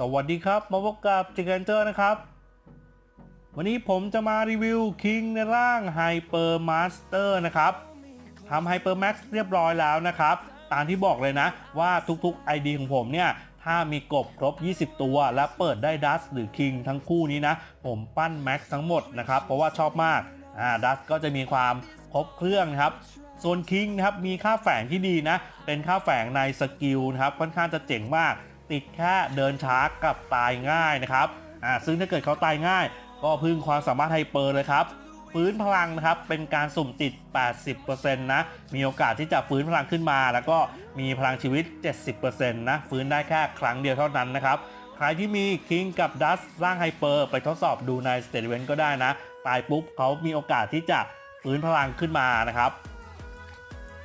สวัสดีครับ มาพบกับจิกันเจอร์นะครับ วันนี้ผมจะมารีวิวคิงในร่าง Hyper Master นะครับทำ Hyper Max เรียบร้อยแล้วนะครับ ตามที่บอกเลยนะว่าทุกๆ ID ของผมเนี่ย ถ้ามีกบครบ 20 ตัว และเปิดได้ดัสหรือ King ทั้งคู่นี้นะ ผมปั้น Max ทั้งหมดนะครับ เพราะว่าชอบมากอ่าดัสก็จะมีความครบเครื่องนะครับส่วน King นะครับมีค่าแฝงที่ดีนะ เป็นค่าแฝงในสกิลนะครับค่อนข้างจะเจ๋งมาก ติดแค่เดินช้ากับตายง่ายนะครับอ่าซึ่งถ้าเกิดเขาตายง่าย ก็พึ่งความสามารถไฮเปอร์เลยครับฟื้นพลังนะครับเป็นการสุ่มติด 80%นะ มีโอกาสที่จะฟื้นพลังขึ้นมา แล้วก็มีพลังชีวิต 70%นะฟื้นได้แค่ครั้งเดียวเท่านั้นนะครับ ใครที่มีคิงกับดัสร่างไฮเปอร์ไปทดสอบดูในสเตทเวนก็ได้นะ ตายปุ๊บเขามีโอกาสที่จะฟื้นพลังขึ้นมานะครับ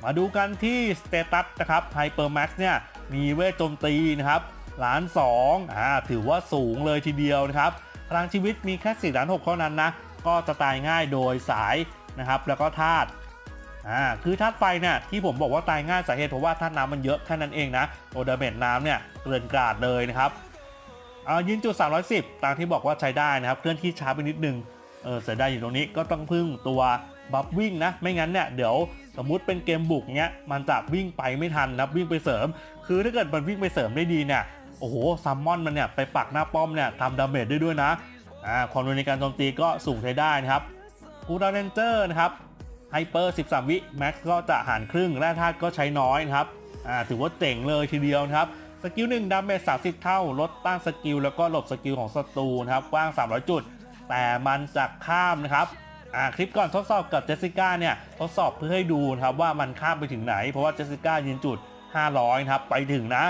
มาดูกันที่สเตตัสนะครับไฮเปอร์แม็กซ์เนี่ย มีเวทโจมตีนะครับล้านสองอ่าถือว่าสูงเลยทีเดียวนะครับพลังชีวิตมีแค่4ล้าน6เท่านั้นนะ ก็จะตายง่ายโดยสายนะครับ แล้วก็ธาตุอ่าคือธาตุไฟเนี่ยที่ผมบอกว่าตายง่ายสาเหตุเพราะว่าธาตุน้ำมันเยอะแค่นั้นเองนะตัวดเมจน้ำเนี่ยเกลื่อนกราดเลยนะครับเอายิงจุด 310 ตามที่บอกว่าใช้ได้นะครับ เคลื่อนที่ช้าไปนิดนึงเออเสียดายอยู่ตรงนี้ก็ต้องพึ่งตัวบัฟวิ่งนะ ไม่งั้นเนี่ยเดี๋ยว สมมุติเป็นเกมบุกเนี้ยมันจะวิ่งไปไม่ทันนะวิ่งไปเสริม คือถ้าเกิดมันวิ่งไปเสริมได้ดีเนี่ยโอ้โหซัมมอนมันเนี่ยไปปักหน้าป้อมเนี่ยทำดาเมจได้ด้วยนะอ่าความเร็วในการโจมตีก็สูงใช้ได้นะครับกูดาเรนเจอร์นะครับไฮเปอร์ 13 วิแม็กซ์ก็จะหารครึ่งแร่ธาตุก็ใช้น้อยนะครับอ่าถือว่าเจ๋งเลยทีเดียวนะครับสกิล1ดาเมจ30 เท่า ลดต้านสกิลแล้วก็หลบสกิลของศัตรูนะครับกว้าง 300 จุด แต่มันจะข้ามนะครับ อ่าคลิปก่อนทดสอบกับเจสสิก้าเนี่ยทดสอบเพื่อให้ดูนะครับว่ามันข้ามไปถึงไหน เพราะว่าเจสสิก้ายืนจุด 500นะครับไปถึงนะ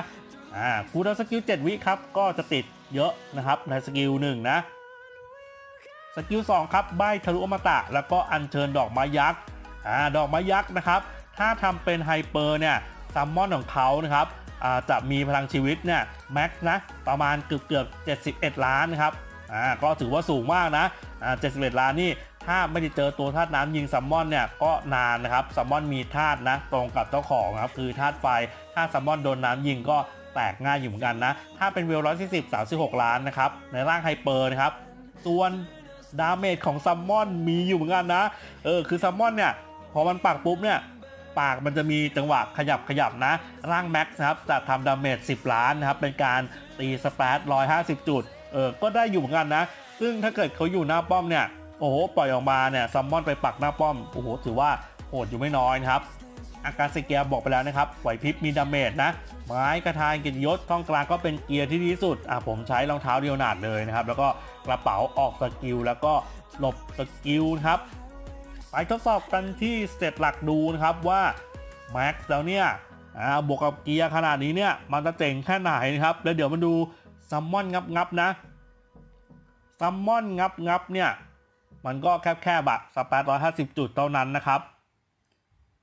อ่าคูดสกิล7วิครับก็จะติดเยอะนะครับในสกิล1นะสกิล2ครับใบทะลุอมตะ แล้วก็อัญเชิญดอกไม้ยักษ์อ่าดอกไม้ยักษ์นะครับถ้าทำเป็นไฮเปอร์เนี่ยซัมมอนของเขานะครับอ่าจะมีพลังชีวิตเนี่ยแม็กนะประมาณเกือบเกือบ71 ล้านนะครับอ่าก็ถือว่าสูงมากนะอ่า71 ล้านนี่ ถ้าไม่ได้เจอตัวธาตุน้ำยิงซัมมอนเนี่ยก็นานนะครับซัมมอนมีธาตุนะตรงกับเจ้าของครับคือธาตุไฟถ้าซัมมอนโดนน้ำยิงก็แตกง่ายอยู่เหมือนกันนะ ถ้าเป็นเวล140 36ล้านนะครับ ในร่างไฮเปอร์นะครับ ส่วนดาเมจของซัมมอนมีอยู่เหมือนกันนะ เออ คือซัมมอนเนี่ย พอมันปากปุ๊บเนี่ย ปากมันจะมีจังหวะขยับขยับนะ ร่างแม็กซ์นะครับ จะทำดาเมจ10 ล้านนะครับ เป็นการตีสเปซ150 จุด เออ ก็ได้อยู่เหมือนกันนะ ซึ่งถ้าเกิดเขาอยู่หน้าป้อมเนี่ย โอ้โห ปล่อยออกมาเนี่ยซัมมอนไปปักหน้าป้อม โอ้โห ถือว่าโหดอยู่ไม่น้อยนะครับอาการสเกียร์บอกไปแล้วนะครับไหวพริบมีดาเมจนะ ไม้กระทายกิจยศท่องกลางก็เป็นเกียร์ที่ดีที่สุด อะผมใช้รองเท้าเดียวนาดเลยนะครับ แล้วก็กระเป๋าออกสกิล แล้วก็หลบสกิลครับ ไปทดสอบกันที่สเตตหลักดูนะครับว่าแม็กซ์แล้วเนี่ยอ่าบวกกับเกียร์ขนาดนี้เนี่ยมันจะเจ๋งแค่ไหนนะครับ แล้วเดี๋ยวมาดูซัมมอนงับงับนะซัมมอนงับงับเนี่ย มันก็แคบแค่บะสปซร้อยห้าสิบจุดเท่านั้นนะครับ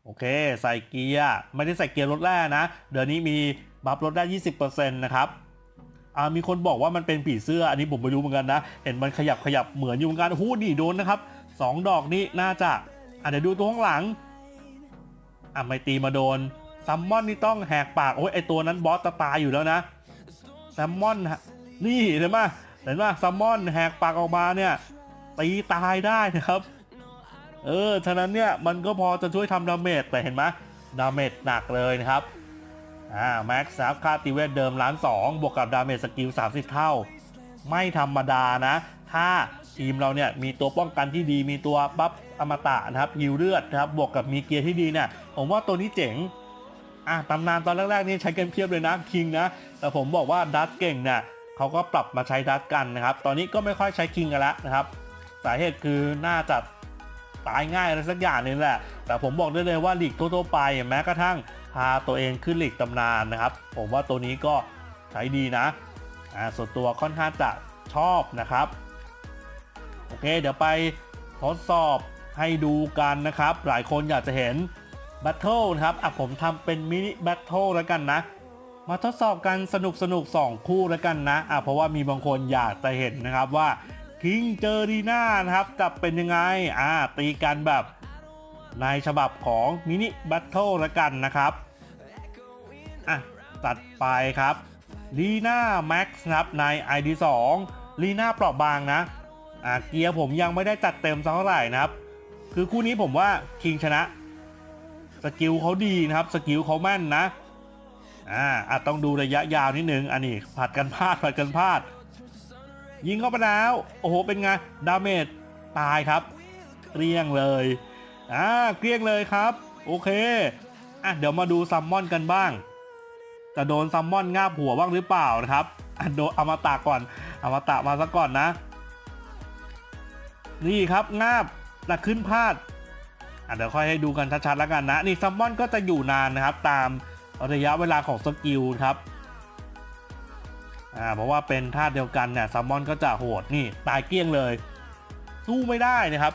โอเค ใส่เกียร์ ไม่ได้ใส่เกียร์ลดแร่นะ เดี๋ยวนี้มีบัฟลดได้20%นต์นะครับอ่ามีคนบอกว่ามันเป็นผีเสื้อ อันนี้ผมไม่รู้เหมือนกันนะ เห็นมันขยับขยับเหมือนอยู่เหมือนกันหูนี่โดนนะครับสองดอกนี้น่าจะอะเดี๋ยวดูตัวข้างหลังอะไม่ตีมาโดนซัมมอนนี่ต้องแหกปากโอ้ยไอตัวนั้นบอสจะตายอยู่แล้วนะซัมมอนนี่เห็นไหมเห็นไหมซัมมอนแหกปากออกมาเนี่ย ตีตายได้นะครับ เออ ฉะนั้นเนี่ยมันก็พอจะช่วยทำดาเมจแต่เห็นไหมดาเมจหนักเลยนะครับ อ่าแม็กซ์ครับค่าตีเวทเดิมล้านสองบวกกับดาเมจสกิล 30 เท่า ไม่ธรรมดานะ ถ้าทีมเราเนี่ยมีตัวป้องกันที่ดีมีตัวบัฟอมตะนะครับฮิวเลือดนะครับบวกกับมีเกียร์ที่ดีเนี่ยผมว่าตัวนี้เจ๋งอะตำนานตอนแรกๆนี่ใช้กันเพียบเลยนะคิงนะ แต่ผมบอกว่าดัตเก่งเนี่ยเขาก็ปรับมาใช้ดัตกันนะครับ ตอนนี้ก็ไม่ค่อยใช้คิงกันแล้วนะครับ สาเหตุคือน่าจะตายง่ายอะไรสักอย่างนึงแหละ แต่ผมบอกได้เลยว่าลีกทั่วๆไปแม้กระทั่งพาตัวเองขึ้นลีกตำนานนะครับ ผมว่าตัวนี้ก็ใช้ดีนะอ่าส่วนตัวค่อนข้างจะชอบนะครับ โอเค เดี๋ยวไปทดสอบให้ดูกันนะครับ หลายคนอยากจะเห็นแบทเทิลนะครับอะผมทำเป็นมินิแบทเทิลแล้วกันนะ มาทดสอบกันสนุกสนุกๆ2คู่แล้วกันนะอะเพราะว่ามีบางคนอยากจะเห็นนะครับว่า คิงเจอรีน่านะครับจะเป็นยังไงอ่าตีกันแบบในฉบับของมินิแบทเทิลล้วกันนะครับอะตัดไปครับลีน่าแม็กซ์นะครับใน ID 2ลีน่าเปราะบางนะอ่าเกียร์ผมยังไม่ได้จัดเต็มสักเท่าไหร่นะครับ คือคู่นี้ผมว่าคิงชนะ สกิลเขาดีนะครับ สกิลเขาแม่นนะอ่าอาจต้องดูระยะยาวนิดนึง อันนี้ผัดกันพลาดผัดกันพลาด ยิงเข้าไปแล้ว โอ้โห เป็นไง ดาเมจตายครับ เกลี้ยงเลย อ่า เกลี้ยงเลยครับ โอเค อะ เดี๋ยวมาดูซัมมอนกันบ้าง จะโดนซัมมอนงาบหัวบ้างหรือเปล่านะครับอะโดนอมตะก่อน อมตะมาซะก่อนนะ นี่ครับงาบแต่ขึ้นพลาดอะเดี๋ยวค่อยให้ดูกันชัดๆแล้วกันนะ นี่ซัมมอนก็จะอยู่นานนะครับ ตามระยะเวลาของสกิลครับ อ่าเพราะว่าเป็นท่าเดียวกันเนี่ยซัมมอนก็จะโหดนี่ตายเกลี้ยงเลย สู้ไม่ได้นะครับ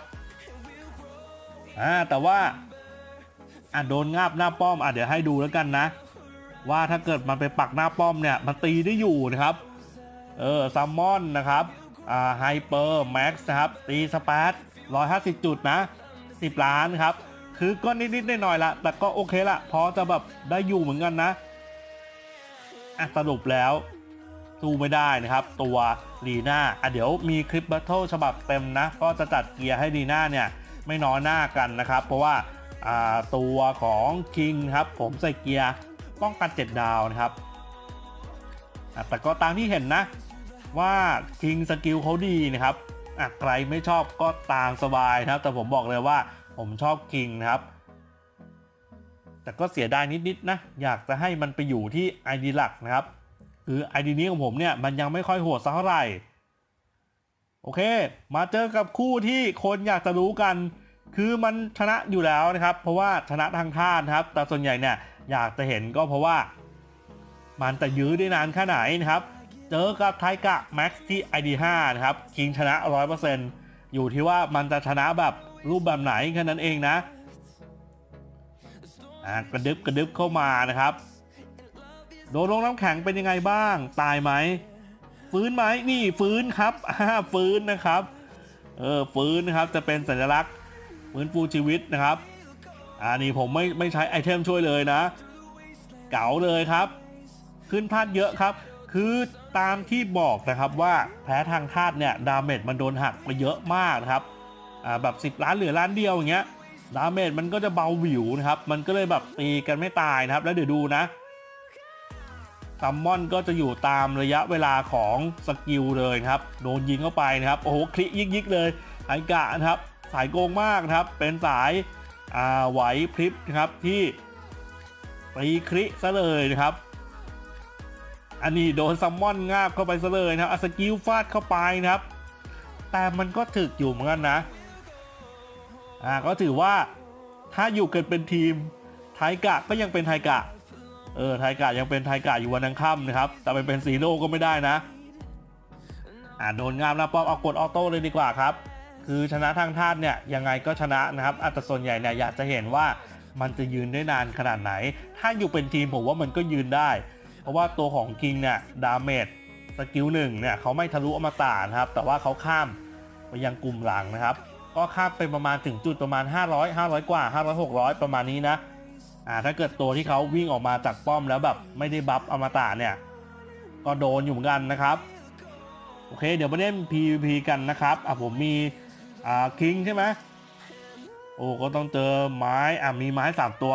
อ่าแต่ว่าอะโดนงาบหน้าป้อมอะเดี๋ยวให้ดูแล้วกันนะ ว่าถ้าเกิดมันไปปักหน้าป้อมเนี่ยมันตีได้อยู่นะครับเออซัมมอนนะครับอ่าไฮเปอร์แม็กซ์นะครับตีสปาร์ตร้อยห้าสิบจุดนะสิบล้านครับคือก็นิดๆหน่อยๆละแต่ก็โอเคละพอจะแบบได้อยู่เหมือนกันนะอะสรุปแล้ว สู้ไม่ได้นะครับ ตัวลีน่าอะเดี๋ยวมีคลิปบัตเทิลฉบับเต็มนะ ก็จะจัดเกียร์ให้ลีน่าเนี่ยไม่น้อยหน้ากันนะครับ เพราะว่าตัวของคิงครับ ผมใส่เกียร์ป้องกัน 7 ดาวนะครับ แต่ก็ตามที่เห็นนะว่าคิงสกิลเขาดีนะครับใครไม่ชอบก็ตามสบายนะครับ แต่ผมบอกเลยว่าผมชอบคิงนะครับ แต่ก็เสียดายนิดๆนะ อยากจะให้มันไปอยู่ที่ ID หลักนะครับ คือ ID นี้ของผมเนี่ยมันยังไม่ค่อยโหดสักเท่าไหร่ โอเค มาเจอกับคู่ที่คนอยากจะรู้กัน คือมันชนะอยู่แล้วนะครับ เพราะว่าชนะทางท่านครับ แต่ส่วนใหญ่เนี่ยอยากจะเห็นก็เพราะว่า มันจะยื้อได้นานแค่ไหนนะครับ เจอกับไทกะแม็กซ์ที่ ID 5 นะครับคิงชนะ 100%อยู่ที่ว่ามันจะชนะแบบรูปแบบไหนแค่นั้นเองนะอะกระดึบกระดึบเข้ามานะครับ โดนลงน้ำแข็งเป็นยังไงบ้าง ตายไหม ฟื้นไหมนี่ฟื้นครับอ่าฟื้นนะครับ เออฟื้นนะครับจะเป็นสัญลักษณ์ฟื้นฟูชีวิตนะครับอ่านี่ผมไม่ไม่ใช้ไอเทมช่วยเลยนะ เก๋าเลยครับ ขึ้นธาตุเยอะครับ คือตามที่บอกนะครับว่าแพ้ทางธาตุเนี่ยดาเมจมันโดนหักไปเยอะมากนะครับอ่าแบบ 10 ล้านเหลือล้านเดียวอย่างเงี้ยดาเมจมันก็จะเบาหวิวนะครับ มันก็เลยแบบตีกันไม่ตายนะครับ แล้วเดี๋ยวดูนะ ซัมมอนก็จะอยู่ตามระยะเวลาของสกิลเลยครับ โดนยิงเข้าไปนะครับ โอ้โห คลิยิกยิกๆเลยไอกะนะครับ สายโกงมากนะครับ เป็นสายาไหวพริบนะครับที่ตีคลิซะเลยนะครับ อันนี้โดนซัมมอนงาบเข้าไปซะเลยนะครับสกิลฟาดเข้าไปนะครับ แต่มันก็ถึกอยู่เหมือนกันนะอ่าก็ถือว่าถ้าอยู่กันเป็นทีมไทกะก็ยังเป็นไทกะ เออไทกะยังเป็นไทกะอยู่วันนังค่ำนะครับ แต่ไปเป็นซีโร่ก็ไม่ได้นะ อ่าโดนงามนะป๊อปเอากดออโต้เลยดีกว่าครับ คือชนะทางธาตุเนี่ยยังไงก็ชนะนะครับอาแต่ส่วนใหญ่เนี่ยอยากจะเห็นว่ามันจะยืนได้นานขนาดไหน ถ้าอยู่เป็นทีมผมว่ามันก็ยืนได้ เพราะว่าตัวของคิงเนี่ยดาเมจสกิลหนึ่งเนี่ยเขาไม่ทะลุอมตะนะครับ แต่ว่าเขาข้ามไปยังกลุ่มหลังนะครับ ก็ข้ามไปประมาณถึงจุดประมาณ 500 500 กว่า 500 600 ประมาณนี้นะ อ่าถ้าเกิดตัวที่เขาวิ่งออกมาจากป้อมแล้วแบบไม่ได้บัฟอมตะเนี่ย ก็โดนอยู่เหมือนกันนะครับ โอเค เดี๋ยวมาเล่น PVP กันนะครับอะผมมีอ่าคิงใช่ไหมโอ้ก็ต้องเจอไม้อะมีไม้3ตัว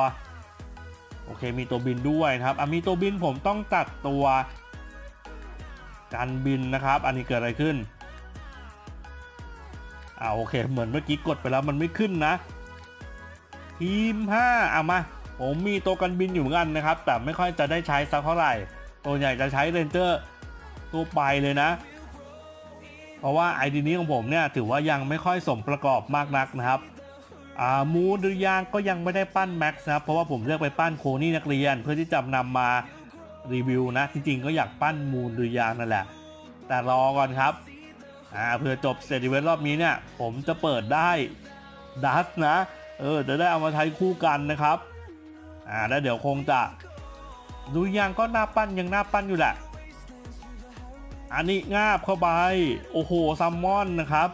โอเคมีตัวบินด้วยนะครับอะมีตัวบินผมต้องตัดตัวการบินนะครับ อันนี้เกิดอะไรขึ้นอ่าโอเค เหมือนเมื่อกี้กดไปแล้วมันไม่ขึ้นนะ ทีม 5 เอามา ผมมีตัวกันบินอยู่เหมือนกันนะครับ แต่ไม่ค่อยจะได้ใช้สักเท่าไหร่ ตัวใหญ่จะใช้เรนเจอร์ตัวไปเลยนะ เพราะว่าไอดีนี้ของผมเนี่ยถือว่ายังไม่ค่อยสมประกอบมากนักนะครับอามูนหรือยางก็ยังไม่ได้ปั้นแม็กซ์นะครับ เพราะว่าผมเลือกไปปั้นโคนี่นักเรียน เพื่อที่จะนำมารีวิวนะ จริงๆก็อยากปั้นมูนหรือยางนั่นแหละ แต่รอก่อนครับอ่าเพื่อจบเสร็จอีเวนต์รอบนี้เนี่ย ผมจะเปิดได้ดัสนะ เออจะได้เอามาใช้คู่กันนะครับ อ่าแล้วเดี๋ยวคงจะดูยังก็หน้าปั้นยังหน้าปั้นอยู่แหละ อันนี้งาบเข้าไปโอ้โหซัมมอนนะครับ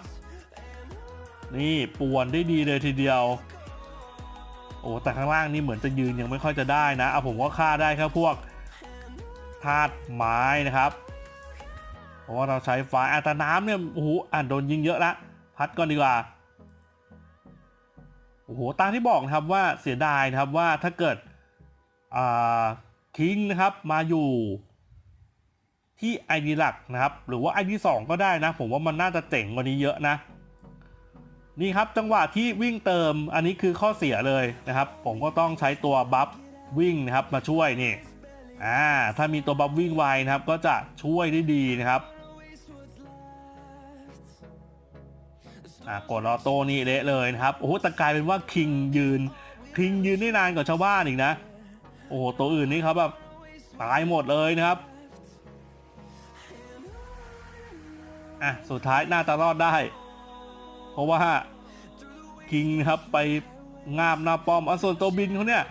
นี่ป่วนได้ดีเลยทีเดียว โอ้แต่ข้างล่างนี่เหมือนจะยืนยังไม่ค่อยจะได้นะเอาผมก็ฆ่าได้แค่พวกธาตุไม้นะครับ เพราะว่าเราใช้ไฟอัตน้ำเนี่ยโอ้โหอ่านโดนยิงเยอะละพัดก่อนดีกว่า โอ้โหตามที่บอกนะครับว่าเสียดายนะครับว่าถ้าเกิดคิงนะครับมาอยู่ที่ ID หลักนะครับ หรือว่า ID 2 ก็ได้นะ ผมว่ามันน่าจะเจ๋งกว่านี้เยอะนะ นี่ครับจังหวะที่วิ่งเติมอันนี้คือข้อเสียเลยนะครับ ผมก็ต้องใช้ตัวบัฟวิ่งนะครับมาช่วยนี่อ่าถ้ามีตัวบัฟวิ่งไวนะครับ ก็จะช่วยได้ดีนะครับ อ่ากดออโต้นี่เละเลยนะครับโอ้โหแต่กลายเป็นว่าคิงยืนคิงยืนได้นานกว่าชาวบ้านอีกนะ โอ้โหตัวอื่นนี่เขาแบบตายหมดเลยนะครับอะสุดท้ายน่าจะรอดได้ เพราะว่าคิงนะครับไปงาบหน้าป้อมอะส่วนตัวบินเขาเนี่ย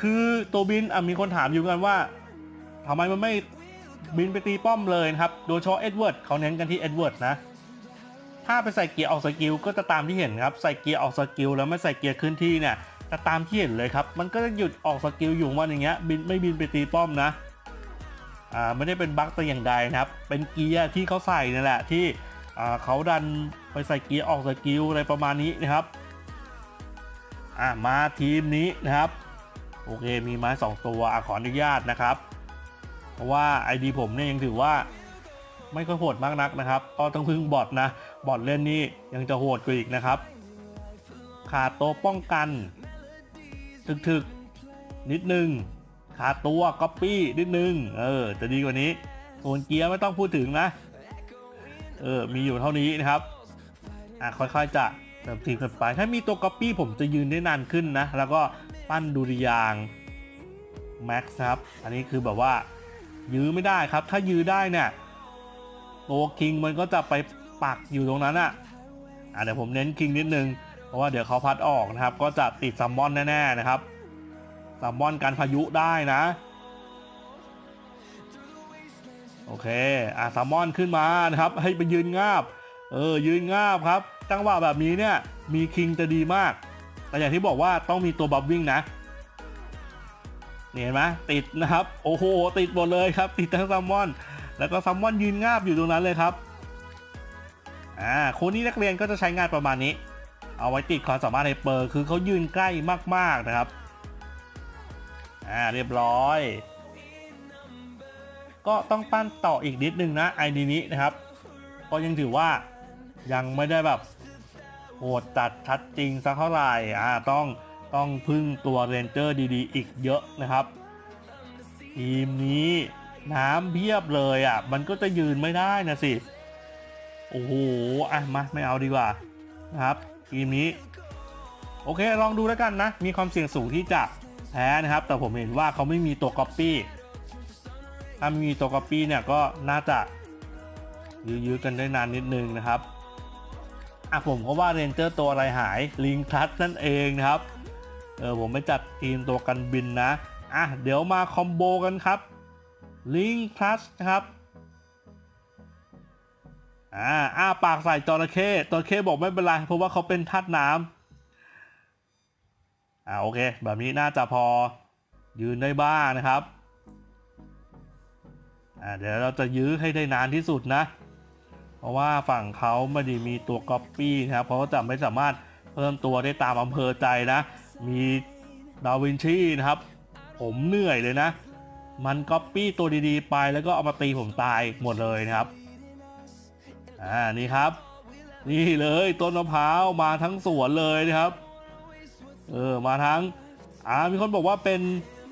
คือตัวบินอะมีคนถามอยู่กันว่าทำไมมันไม่บินไปตีป้อมเลยครับ โดยเฉพาะเอ็ดเวิร์ดเขาเน้นกันที่เอ็ดเวิร์ดนะ ถ้าไปใส่เกียร์ออกสกิลก็จะตามที่เห็นครับ ใส่เกียร์ออกสกิลแล้วไม่ใส่เกียร์ขึ้นที่เนี่ยจะตามที่เห็นเลยครับ มันก็จะหยุดออกสกิลอยู่วันอย่างเงี้ย บินไม่บินไปตีป้อมนะ อ่าไม่ได้เป็นบั๊กแต่อย่างใดนะครับ เป็นเกียร์ที่เขาใส่นั่นแหละที่อ่าเขาดันไปใส่เกียร์ออกสกิลอะไรประมาณนี้นะครับ อ่ามาทีมนี้นะครับ โอเคมีไม้2ตัวอขออนุญาตนะครับ เพราะว่า ID ผมเนี่ยยังถือว่าไม่ค่อยโหดมากนักนะครับก็ต้องพึ่งบอทนะ บอทเล่นนี่ยังจะโหดกว่าอีกนะครับ ขาดตัวป้องกัน ถึกๆ นิดนึง ขาดตัวก๊อปปี้นิดนึง เออ จะดีกว่านี้ส่วนเกียร์ไม่ต้องพูดถึงนะ เออ มีอยู่เท่านี้นะครับ อะค่อยๆจะเติมทีมกันไป ถ้ามีตัวก๊อปปี้ผมจะยืนได้นานขึ้นนะ แล้วก็ปั้นดุริยางแม็กซ์ครับ อันนี้คือแบบว่ายื้อไม่ได้ครับ ถ้ายื้อได้เนี่ยตัวคิงมันก็จะไป ปักอยู่ตรงนั้นอะอะเดี๋ยวผมเน้นคิงนิดนึง เพราะว่าเดี๋ยวเขาพัดออกนะครับ ก็จะติดซัมมอนแน่ๆนะครับซัมมอนการพายุได้นะ โอเคอะซัมมอนขึ้นมานะครับ ให้ไปยืนงาบ เออยืนงาบครับจังหวะแบบนี้เนี่ยมีคิงจะดีมาก แต่อย่างที่บอกว่าต้องมีตัวบัฟวิ่งนะนี่เห็นไหมติดนะครับ โอ้โห ติดหมดเลยครับ ติดทั้งซัมมอน แล้วก็ซัมมอนยืนงาบอยู่ตรงนั้นเลยครับ อ่าคนนี้นักเรียนก็จะใช้งานประมาณนี้ เอาไว้ติดความสามารถในเปอร์คือเขายืนใกล้มากๆนะครับอ่าเรียบร้อย ก็ต้องปั้นต่ออีกนิดนึงนะไอดีนี้นะครับ ก็ยังถือว่ายังไม่ได้แบบโหดจัดชัดจริงสักเท่าไหร่อ่าต้องต้องพึ่งตัวเรนเจอร์ดีๆ อีกเยอะนะครับ ทีมนี้น้ำเพียบเลยอะ มันก็จะยืนไม่ได้นะสิ โอ้โหอะมาไม่เอาดีกว่านะครับทีมนี้ โอเคลองดูแล้วกันนะ มีความเสี่ยงสูงที่จะแพ้นะครับ แต่ผมเห็นว่าเขาไม่มีตัวก๊อปปี้ถ้าไม่มีตัวก๊อปปี้เนี่ยก็น่าจะยื้อๆกันได้นานนิดนึงนะครับอะผมก็ว่าเรนเจอร์ตัวอะไรหายลิงทัสนั่นเองนะครับเออผมไม่จัดทีมตัวกันบินนะอะเดี๋ยวมาคอมโบกันครับลิงทัสนะครับ อ่าอ้าปากใส่จระเข้จระเข้บอกไม่เป็นไรเพราะว่าเขาเป็นธาตุน้ำอ่าโอเค แบบนี้น่าจะพอยืนได้บ้างนะครับอ่าเดี๋ยวเราจะยื้อให้ได้นานที่สุดนะ เพราะว่าฝั่งเขาไม่ได้มีตัวก๊อปปี้นะครับเขาก็จะไม่สามารถเพิ่มตัวได้ตามอำเภอใจนะ มีดาวินชีนะครับ ผมเหนื่อยเลยนะ มันก๊อปปี้ตัวดีๆไปแล้วก็เอามาตีผมตายหมดเลยนะครับ อ่านี่ครับ นี่เลยต้นมะพร้าวมาทั้งสวนเลยนะครับ เออมาทั้งอ่ามีคนบอกว่าเป็น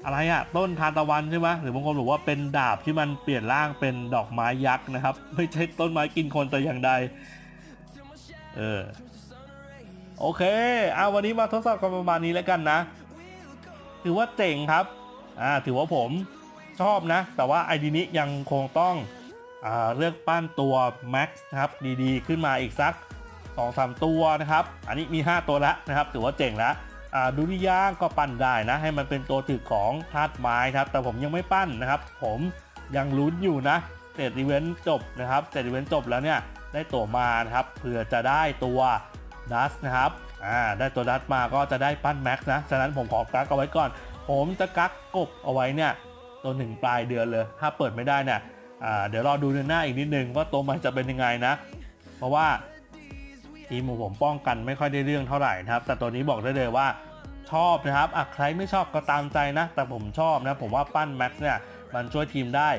อะไรอะต้นทานตะวันใช่ไหมหรือบางคนบอกว่าเป็นดาบที่มันเปลี่ยนร่างเป็นดอกไม้ยักษ์นะครับ ไม่ใช่ต้นไม้กินคนแต่อย่างใด เออโอเคเอาวันนี้มาทดสอบกันประมาณนี้แล้วกันนะ ถือว่าเจ๋งครับ อ่า ถือว่าผมชอบนะ แต่ว่าไอดีนี้ยังคงต้อง เลือกปั้นตัว Max นะครับดีๆ ขึ้นมาอีกสัก 2-3 ตัวนะครับ อันนี้มี 5 ตัวแล้วนะครับ ถือว่าเจ๋งแล้วดุริยางก็ปั้นได้นะ ให้มันเป็นตัวถึกของธาตุไม้ครับ แต่ผมยังไม่ปั้นนะครับ ผมยังลุ้นอยู่นะเสร็จอีเวนต์จบนะครับเสร็จอีเวนต์จบแล้วเนี่ยได้ตัวมานะครับเผื่อจะได้ตัวดัสนะครับอ่าได้ตัวดัสมาก็จะได้ปั้นแม็กซ์นะฉะนั้นผมขอกักเอาไว้ก่อน ผมจะกักกบเอาไว้เนี่ยตัวหนึ่งปลายเดือนเลย ถ้าเปิดไม่ได้เนี่ย เดี๋ยวรอดูเดือนหน้าอีกนิดนึงว่าตัวมันจะเป็นยังไงนะ เพราะว่าทีมของผมป้องกันไม่ค่อยได้เรื่องเท่าไหร่นะครับ แต่ตัวนี้บอกได้เลยว่าชอบนะครับอะใครไม่ชอบก็ตามใจนะ แต่ผมชอบนะ ผมว่าปั้นแม็กซ์เนี่ยมันช่วยทีมได้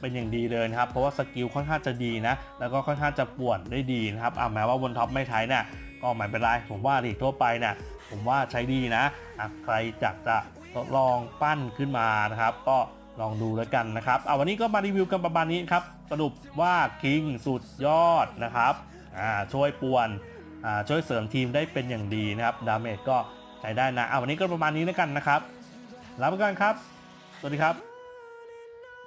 เป็นอย่างดีเลยนะครับ เพราะว่าสกิลค่อนข้างจะดีนะ แล้วก็ค่อนข้างจะป่วนได้ดีนะครับอะแม้ว่าบนท็อปไม่ใช้เนี่ยก็ไม่เป็นไร ผมว่าลีกทั่วไปเนี่ยผมว่าใช้ดีนะอะใครอยากจะทดลองปั้นขึ้นมานะครับ ก็ ลองดูแล้วกันนะครับเอาวันนี้ก็มารีวิวกันประมาณนี้ครับสรุปว่าคิงสุดยอดนะครับอ่าช่วยป่วนอ่าช่วยเสริมทีมได้เป็นอย่างดีนะครับดาเมจก็ใช้ได้นะเอาวันนี้ก็ประมาณนี้แล้วกันนะครับลาไปก่อนครับ สวัสดีครับ